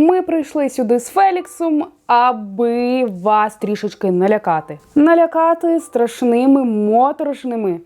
Ми прийшли сюди з Феліксом, аби вас трішечки налякати. Налякати страшними, моторошними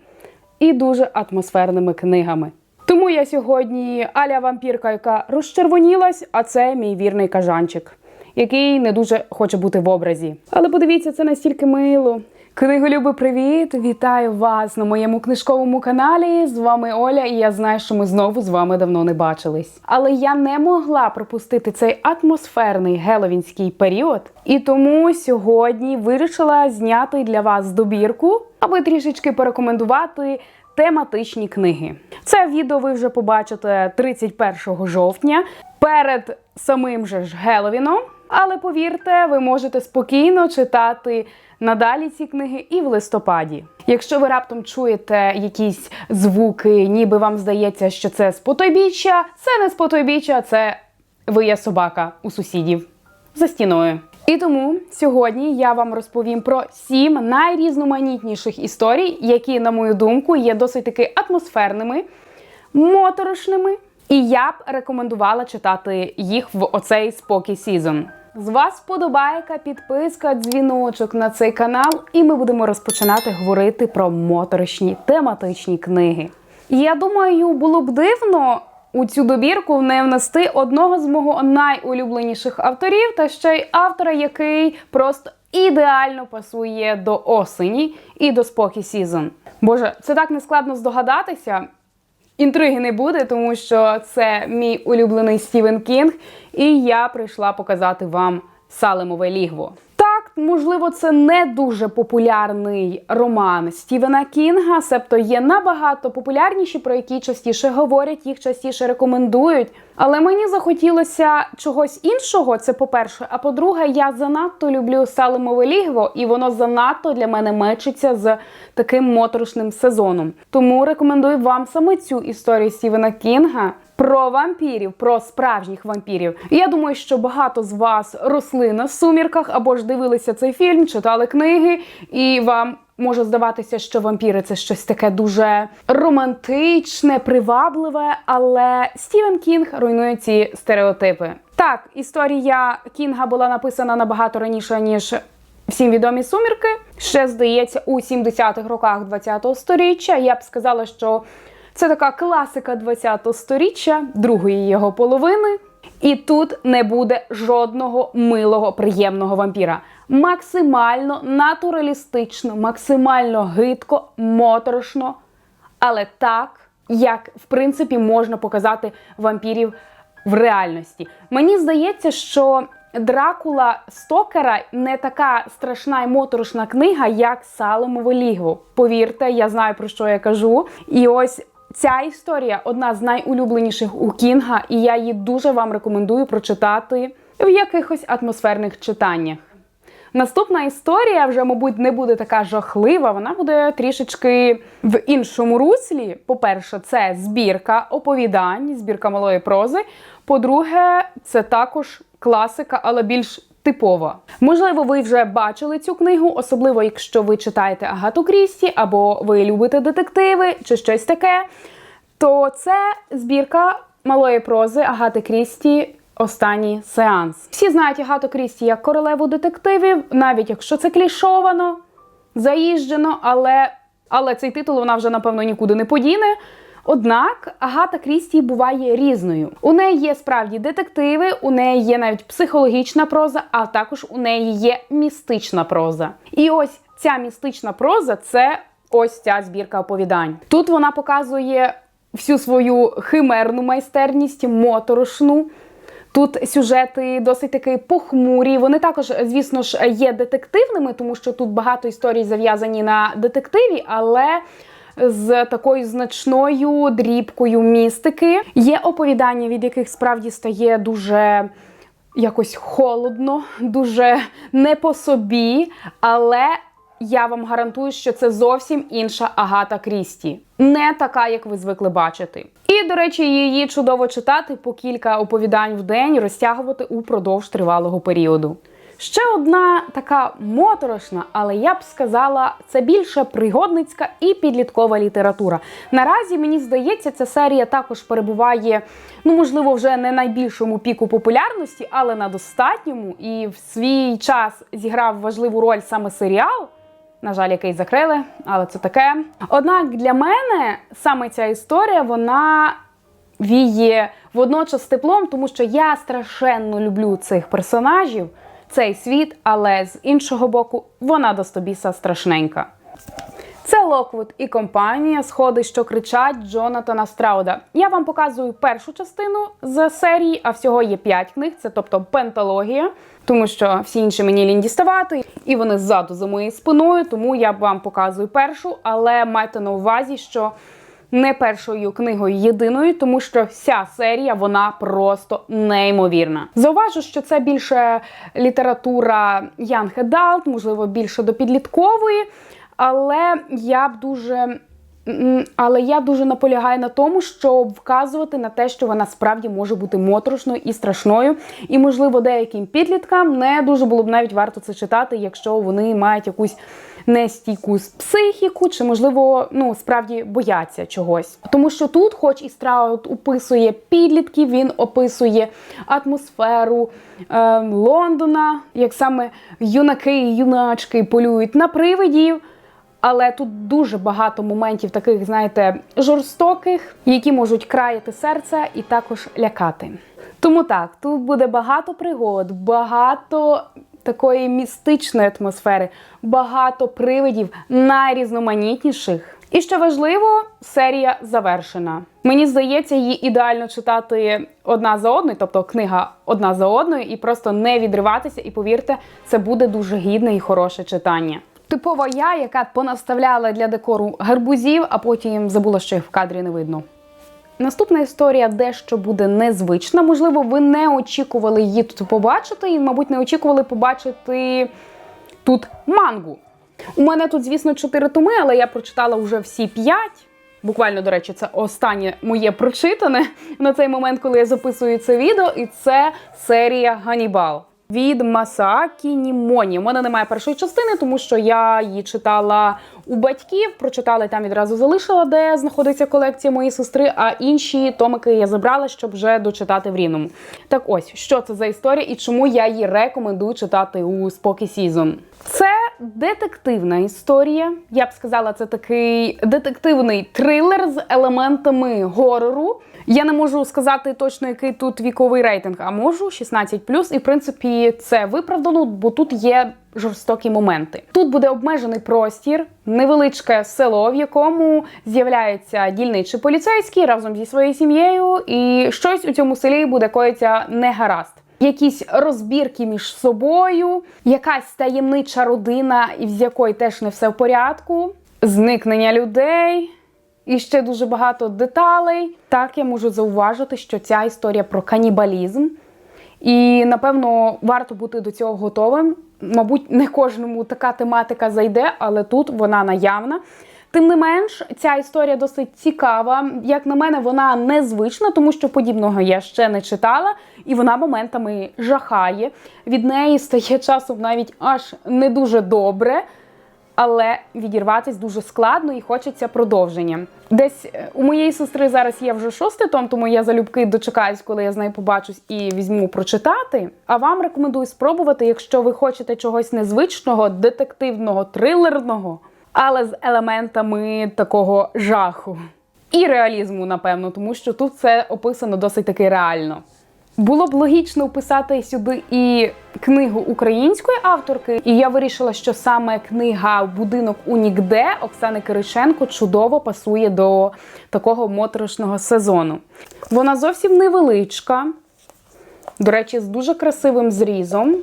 і дуже атмосферними книгами. Тому я сьогодні аля вампірка, яка розчервонілась, а це мій вірний кажанчик, який не дуже хоче бути в образі. Але подивіться, це настільки мило. Книголюби, привіт! Вітаю вас на моєму книжковому каналі. З вами Оля, і я знаю, що ми знову з вами давно не бачились. Але я не могла пропустити цей атмосферний геловінський період, і тому сьогодні вирішила зняти для вас добірку, аби трішечки порекомендувати тематичні книги. Це відео ви вже побачите 31 жовтня перед самим же ж Геловіном. Але повірте, ви можете спокійно читати надалі ці книги і в листопаді. Якщо ви раптом чуєте якісь звуки, ніби вам здається, що це спотойбіччя, це не спотойбіччя, це вия собака у сусідів за стіною. І тому сьогодні я вам розповім про сім найрізноманітніших історій, які, на мою думку, є досить таки атмосферними, моторошними. І я б рекомендувала читати їх в оцей спокій сезон. З вас вподобайка, підписка, дзвіночок на цей канал, і ми будемо розпочинати говорити про моторошні тематичні книги. Я думаю, було б дивно у цю добірку не внести одного з мого найулюбленіших авторів, та ще й автора, який просто ідеально пасує до осені і до спокій сезон. Боже, це так нескладно здогадатися. Інтриги не буде, тому що це мій улюблений Стівен Кінг, і я прийшла показати вам Салемове лігво. Можливо, це не дуже популярний роман Стівена Кінга, себто є набагато популярніші, про які частіше говорять, їх частіше рекомендують. Але мені захотілося чогось іншого. Це по-перше. А по-друге, я занадто люблю Салемове лігво, і воно занадто для мене мечиться з таким моторошним сезоном. Тому рекомендую вам саме цю історію Стівена Кінга. Про вампірів, про справжніх вампірів. Я думаю, що багато з вас росли на сумірках або ж дивилися цей фільм, читали книги, і вам може здаватися, що вампіри це щось таке дуже романтичне, привабливе. Але Стівен Кінг руйнує ці стереотипи. Так, історія Кінга була написана набагато раніше ніж. Всім відомі сумірки ще здається у 70-х роках 20-го сторіччя. Я б сказала, що це така класика 20-го сторіччя, другої його половини. І тут не буде жодного милого, приємного вампіра. Максимально натуралістично, максимально гидко, моторошно, але так, як в принципі можна показати вампірів в реальності. Мені здається, що Дракула Стокера не така страшна і моторошна книга, як Саломове лігво. Повірте, я знаю про що я кажу. І ось ця історія одна з найулюбленіших у Кінга, і я її дуже вам рекомендую прочитати в якихось атмосферних читаннях. Наступна історія вже, мабуть, не буде така жахлива, вона буде трішечки в іншому руслі. По-перше, це збірка оповідань, збірка малої прози. По-друге, це також класика, але більш типова. Можливо, ви вже бачили цю книгу, особливо якщо ви читаєте Агату Крісті, або ви любите детективи чи щось таке. То це збірка малої прози Агати Крісті. Останній сеанс. Всі знають Агату Крісті як королеву детективів, навіть якщо це клішовано, заїжджено, але, але цей титул вона вже, напевно, нікуди не подіне. Однак Агата Крісті буває різною. У неї є справді детективи, у неї є навіть психологічна проза, а також у неї є містична проза. І ось ця містична проза це ось ця збірка оповідань. Тут вона показує всю свою химерну майстерність, моторошну. Тут сюжети досить таки похмурі. Вони також, звісно ж, є детективними, тому що тут багато історій зав'язані на детективі, але з такою значною дрібкою містики. Є оповідання, від яких справді стає дуже якось холодно, дуже не по собі, але. Я вам гарантую, що це зовсім інша Агата Крісті, не така, як ви звикли бачити. І, до речі, її чудово читати по кілька оповідань в день, розтягувати упродовж тривалого періоду. Ще одна така моторошна, але я б сказала, це більше пригодницька і підліткова література. Наразі мені здається, ця серія також перебуває, ну можливо, вже не найбільшому піку популярності, але на достатньому. І в свій час зіграв важливу роль саме серіал. На жаль, який закрили, але це таке. Однак для мене саме ця історія вона віє водночас теплом, тому що я страшенно люблю цих персонажів, цей світ, але з іншого боку, вона до стобіса страшненька. Це Локвуд і компанія Сходи, що кричать Джонатана Страуда. Я вам показую першу частину з серії, а всього є 5 книг, це тобто пенталогія, тому що всі інші мені лінь діставати, і вони ззаду за моєю спиною, тому я вам показую першу, але майте на увазі, що не першою книгою єдиною, тому що вся серія вона просто неймовірна. Зауважу, що це більше література Young Adult, можливо, більше до підліткової, але я б дуже. Але я дуже наполягаю на тому, щоб вказувати на те, що вона справді може бути моторошною і страшною. І, можливо, деяким підліткам не дуже було б навіть варто це читати, якщо вони мають якусь нестійку психіку, чи, можливо, ну справді бояться чогось. Тому що тут, хоч і Страут описує підлітків, він описує атмосферу е, Лондона, як саме юнаки і юначки полюють на привидів. Але тут дуже багато моментів таких, знаєте, жорстоких, які можуть краяти серце і також лякати. Тому так, тут буде багато пригод, багато такої містичної атмосфери, багато привидів найрізноманітніших. І що важливо, серія завершена. Мені здається, її ідеально читати одна за одною, тобто книга одна за одною, і просто не відриватися. І повірте, це буде дуже гідне і хороше читання. Типова я, яка понаставляла для декору гарбузів, а потім забула, що їх в кадрі не видно. Наступна історія дещо буде незвична. Можливо, ви не очікували її тут побачити, і, мабуть, не очікували побачити тут мангу. У мене тут, звісно, чотири томи, але я прочитала вже всі п'ять. Буквально, до речі, це останнє моє прочитане на цей момент, коли я записую це відео, і це серія Ганібал від Масаакі Німоні. У мене немає першої частини, тому що я її читала у батьків, прочитала і там відразу залишила, де знаходиться колекція моєї сестри. А інші томики я забрала, щоб вже дочитати в рівному. Так ось, що це за історія і чому я її рекомендую читати у спокій Сізон. Це детективна історія. Я б сказала, це такий детективний трилер з елементами горору. Я не можу сказати точно, який тут віковий рейтинг, а можу 16+. І в принципі це виправдано, бо тут є жорстокі моменти. Тут буде обмежений простір, невеличке село, в якому з'являється дільничий поліцейський разом зі своєю сім'єю, і щось у цьому селі буде коїться негаразд. Якісь розбірки між собою, якась таємнича родина, з якої теж не все в порядку, зникнення людей. І ще дуже багато деталей. Так я можу зауважити, що ця історія про канібалізм. І напевно варто бути до цього готовим. Мабуть, не кожному така тематика зайде, але тут вона наявна. Тим не менш, ця історія досить цікава. Як на мене, вона незвична, тому що подібного я ще не читала, і вона моментами жахає. Від неї стає часом навіть аж не дуже добре але відірватись дуже складно і хочеться продовження. Десь е, у моєї сестри зараз є вже шостий том, тому я залюбки дочекаюсь, коли я з нею побачусь і візьму прочитати. А вам рекомендую спробувати, якщо ви хочете чогось незвичного, детективного, трилерного, але з елементами такого жаху. І реалізму, напевно, тому що тут це описано досить таки реально. Було б логічно вписати сюди і книгу української авторки, і я вирішила, що саме книга Будинок у нігде Оксани Кириченко чудово пасує до такого моторошного сезону. Вона зовсім невеличка, до речі, з дуже красивим зрізом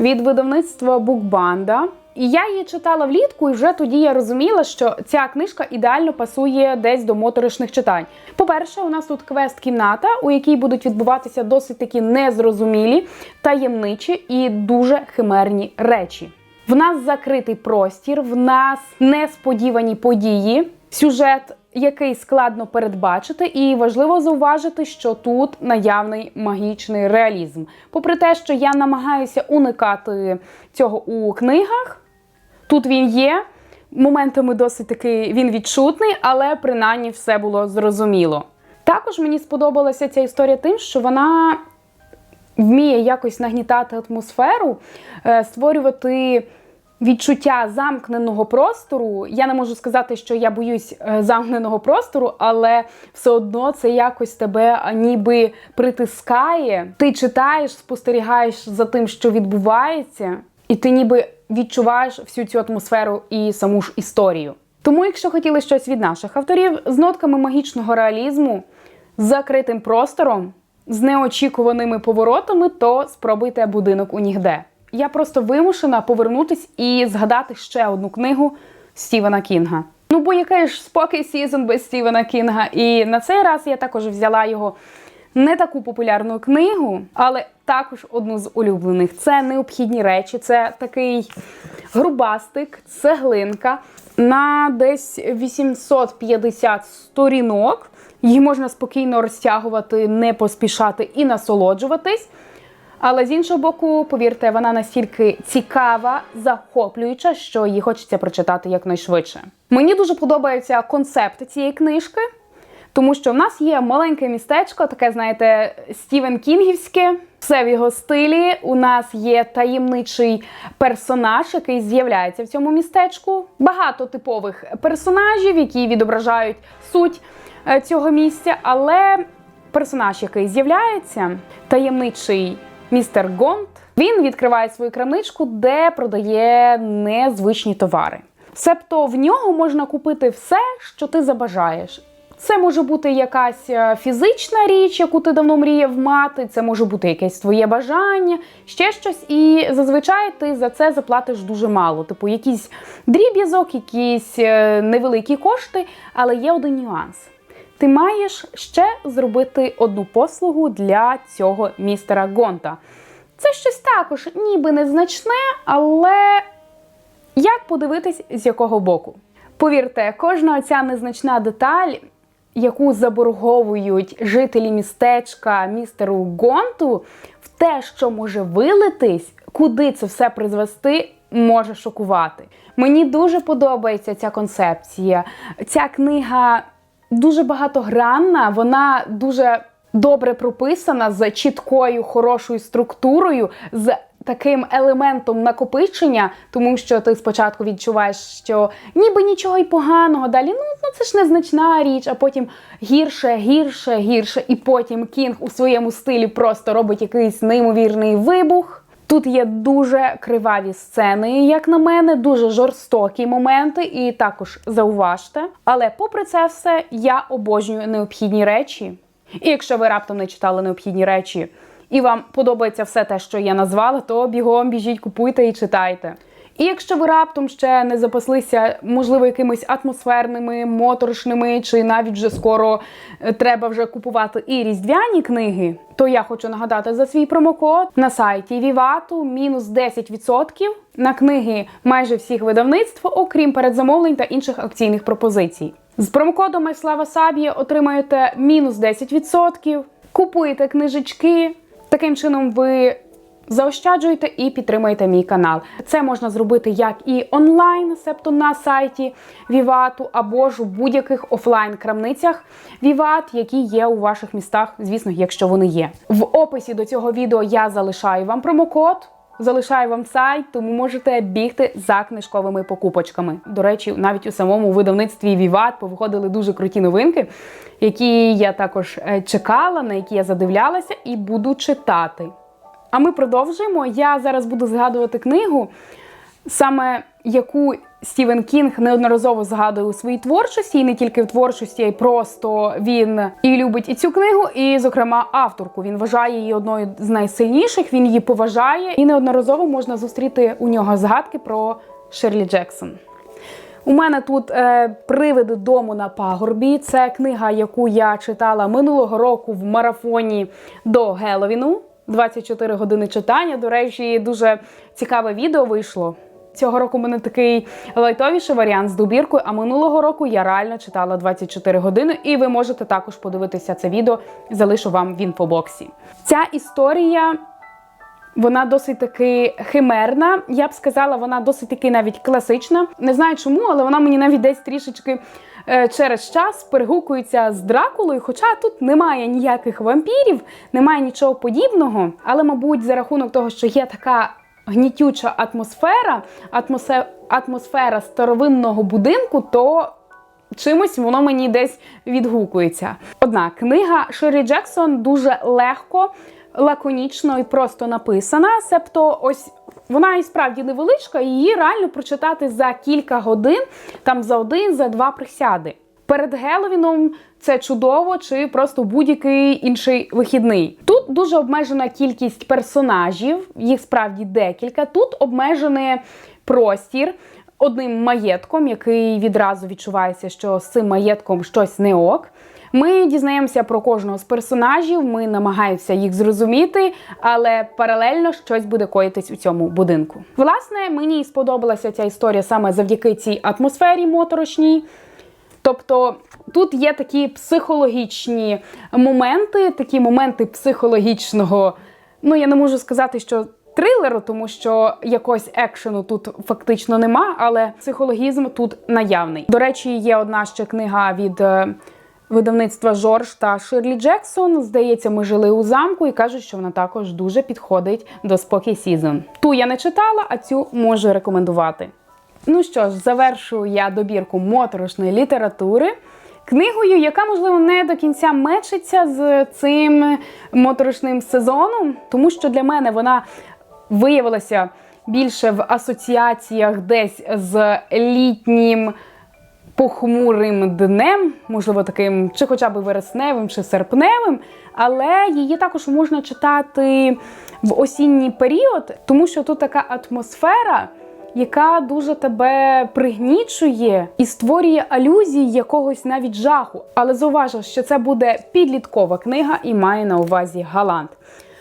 від видавництва Букбанда. І я її читала влітку, і вже тоді я розуміла, що ця книжка ідеально пасує десь до моторошних читань. По-перше, у нас тут квест-кімната, у якій будуть відбуватися досить такі незрозумілі, таємничі і дуже химерні речі. В нас закритий простір, в нас несподівані події. Сюжет який складно передбачити, і важливо зауважити, що тут наявний магічний реалізм. Попри те, що я намагаюся уникати цього у книгах, тут він є. Моментами досить таки він відчутний, але принаймні все було зрозуміло. Також мені сподобалася ця історія тим, що вона вміє якось нагнітати атмосферу, е, створювати відчуття замкненого простору. Я не можу сказати, що я боюсь е, замкненого простору, але все одно це якось тебе ніби притискає. Ти читаєш, спостерігаєш за тим, що відбувається, і ти ніби відчуваєш всю цю атмосферу і саму ж історію. Тому, якщо хотіли щось від наших авторів з нотками магічного реалізму, з закритим простором, з неочікуваними поворотами, то спробуйте будинок у нігде. Я просто вимушена повернутись і згадати ще одну книгу Стівена Кінга. Ну, бо який ж спокій Сізон без Стівена Кінга. І на цей раз я також взяла його не таку популярну книгу, але також одну з улюблених. Це необхідні речі, це такий грубастик, цеглинка на десь 850 сторінок. Її можна спокійно розтягувати, не поспішати і насолоджуватись. Але з іншого боку, повірте, вона настільки цікава, захоплююча, що її хочеться прочитати якнайшвидше. Мені дуже подобається концепт цієї книжки, тому що в нас є маленьке містечко, таке, знаєте, Стівен Кінгівське. Все в його стилі. У нас є таємничий персонаж, який з'являється в цьому містечку. Багато типових персонажів, які відображають суть е, цього місця. Але персонаж, який з'являється, таємничий містер Гонт, він відкриває свою крамничку, де продає незвичні товари. Себто в нього можна купити все, що ти забажаєш. Це може бути якась е, фізична річ, яку ти давно мріяв мати, це може бути якесь твоє бажання, ще щось. І зазвичай ти за це заплатиш дуже мало. Типу, якийсь дріб'язок, якісь е, невеликі кошти, але є один нюанс. Ти маєш ще зробити одну послугу для цього містера Гонта. Це щось також, ніби незначне, але як подивитись, з якого боку? Повірте, кожна ця незначна деталь, яку заборговують жителі містечка містеру Гонту, в те, що може вилитись, куди це все призвести, може шокувати. Мені дуже подобається ця концепція. Ця книга дуже багатогранна, вона дуже добре прописана з чіткою, хорошою структурою, з таким елементом накопичення, тому що ти спочатку відчуваєш, що ніби нічого й поганого, далі ну, ну це ж незначна річ, а потім гірше, гірше, гірше, і потім Кінг у своєму стилі просто робить якийсь неймовірний вибух. Тут є дуже криваві сцени, як на мене, дуже жорстокі моменти, і також зауважте. Але попри це все, я обожнюю необхідні речі. І якщо ви раптом не читали необхідні речі, і вам подобається все те, що я назвала, то бігом біжіть, купуйте і читайте. І якщо ви раптом ще не запаслися, можливо, якимись атмосферними, моторошними, чи навіть вже скоро е, треба вже купувати і різдвяні книги, то я хочу нагадати за свій промокод на сайті Вівату мінус 10% на книги майже всіх видавництв, окрім передзамовлень та інших акційних пропозицій. З промокодом Майслава Саб'є отримаєте мінус 10%, купуєте книжечки. Таким чином ви заощаджуєте і підтримуєте мій канал. Це можна зробити як і онлайн, себто на сайті Вівату, або ж у будь-яких офлайн-крамницях Віват, які є у ваших містах, звісно, якщо вони є. В описі до цього відео я залишаю вам промокод. Залишаю вам сайт, тому можете бігти за книжковими покупочками. До речі, навіть у самому видавництві Віват повиходили дуже круті новинки, які я також е, чекала, на які я задивлялася і буду читати. А ми продовжуємо. Я зараз буду згадувати книгу, саме яку Стівен Кінг неодноразово згадує у своїй творчості, і не тільки в творчості, а й просто він і любить і цю книгу, і, зокрема, авторку. Він вважає її одною з найсильніших, він її поважає, і неодноразово можна зустріти у нього згадки про Шерлі Джексон. У мене тут е, привиди дому на пагорбі. Це книга, яку я читала минулого року в марафоні до Геловіну. 24 години читання. До речі, дуже цікаве відео вийшло. Цього року в мене такий лайтовіший варіант з добіркою, а минулого року я реально читала 24 години, і ви можете також подивитися це відео, залишу вам в інфобоксі. Ця історія. Вона досить таки химерна. Я б сказала, вона досить таки навіть класична. Не знаю чому, але вона мені навіть десь трішечки е, через час перегукується з Дракулою. Хоча тут немає ніяких вампірів, немає нічого подібного. Але, мабуть, за рахунок того, що є така гнітюча атмосфера, атмосфера старовинного будинку, то чимось воно мені десь відгукується. Однак книга Шері Джексон дуже легко, лаконічно і просто написана. Себто, ось вона і справді невеличка, її реально прочитати за кілька годин, там за один, за два присяди. Перед Геловіном це чудово, чи просто будь-який інший вихідний. Тут дуже обмежена кількість персонажів, їх справді декілька. Тут обмежений простір одним маєтком, який відразу відчувається, що з цим маєтком щось не ок. Ми дізнаємося про кожного з персонажів, ми намагаємося їх зрозуміти, але паралельно щось буде коїтись у цьому будинку. Власне, мені сподобалася ця історія саме завдяки цій атмосфері моторошній. Тобто тут є такі психологічні моменти, такі моменти психологічного. Ну, я не можу сказати, що трилеру, тому що якогось екшену тут фактично нема, але психологізм тут наявний. До речі, є одна ще книга від. е, Видавництва Жорж та Ширлі Джексон. Здається, ми жили у замку і кажуть, що вона також дуже підходить до спокій Сізон. Ту я не читала, а цю можу рекомендувати. Ну що ж, завершую я добірку моторошної літератури. Книгою, яка, можливо, не до кінця мечиться з цим моторошним сезоном, тому що для мене вона виявилася більше в асоціаціях десь з літнім похмурим днем, можливо, таким чи хоча б вересневим, чи серпневим, але її також можна читати в осінній період, тому що тут така атмосфера. Яка дуже тебе пригнічує і створює алюзії якогось навіть жаху. Але зауважу, що це буде підліткова книга і має на увазі Галант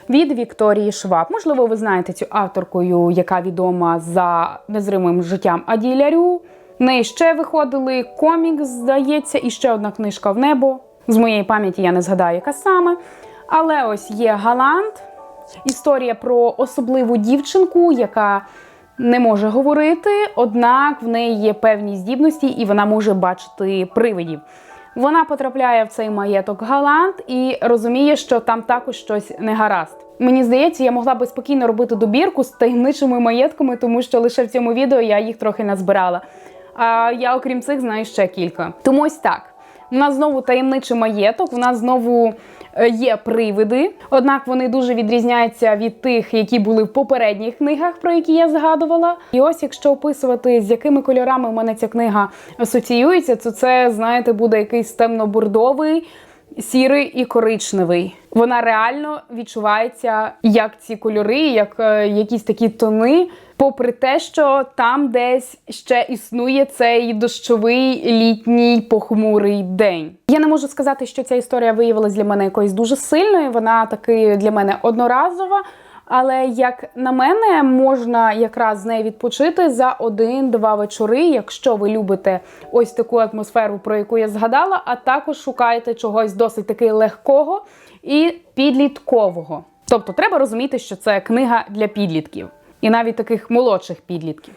від Вікторії Шваб. Можливо, ви знаєте цю авторкою, яка відома за незримим життям Аділя Рю. В неї ще виходили комікс, здається, і ще одна книжка в небо. З моєї пам'яті я не згадаю, яка саме. Але ось є Галант, історія про особливу дівчинку, яка не може говорити, однак в неї є певні здібності, і вона може бачити привидів. Вона потрапляє в цей маєток Галант і розуміє, що там також щось не гаразд. Мені здається, я могла би спокійно робити добірку з таємничими маєтками, тому що лише в цьому відео я їх трохи назбирала. А я, окрім цих, знаю ще кілька. Тому ось так. У нас знову таємничий маєток, у нас знову є привиди. Однак вони дуже відрізняються від тих, які були в попередніх книгах, про які я згадувала. І ось, якщо описувати, з якими кольорами в мене ця книга асоціюється, то це, знаєте, буде якийсь темно-бурдовий, сірий і коричневий. Вона реально відчувається як ці кольори, як е, якісь такі тони. Попри те, що там десь ще існує цей дощовий літній похмурий день. Я не можу сказати, що ця історія виявилась для мене якоюсь дуже сильною. Вона таки для мене одноразова. Але як на мене, можна якраз з нею відпочити за один-два вечори, якщо ви любите ось таку атмосферу, про яку я згадала, а також шукаєте чогось досить таки легкого і підліткового. Тобто, треба розуміти, що це книга для підлітків і навіть таких молодших підлітків.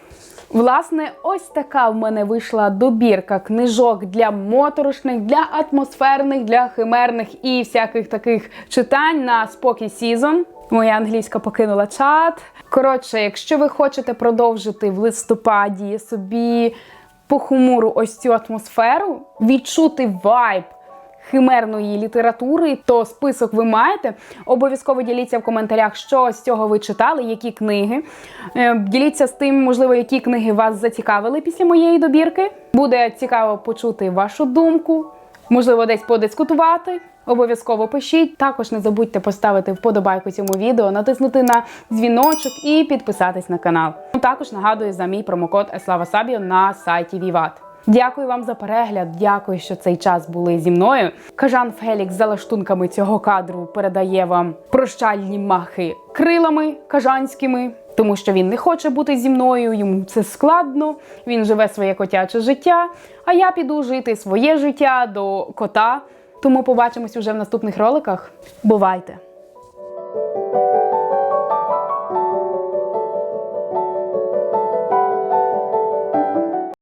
Власне, ось така в мене вийшла добірка книжок для моторошних, для атмосферних, для химерних і всяких таких читань на спокій Сізон. Моя англійська покинула чат. Коротше, якщо ви хочете продовжити в листопаді собі похмуру ось цю атмосферу, відчути вайб химерної літератури, то список ви маєте. Обов'язково діліться в коментарях, що з цього ви читали, які книги. Е, Діліться з тим, можливо, які книги вас зацікавили після моєї добірки. Буде цікаво почути вашу думку, можливо, десь подискутувати. Обов'язково пишіть. Також не забудьте поставити вподобайку цьому відео, натиснути на дзвіночок і підписатись на канал. Також нагадую за мій промокод Еслава Сабіо на сайті Vivat. Дякую вам за перегляд. Дякую, що цей час були зі мною. Кажан Фелікс за лаштунками цього кадру передає вам прощальні махи крилами кажанськими. тому що він не хоче бути зі мною, йому це складно, він живе своє котяче життя. А я піду жити своє життя до кота. Тому побачимось уже в наступних роликах. Бувайте!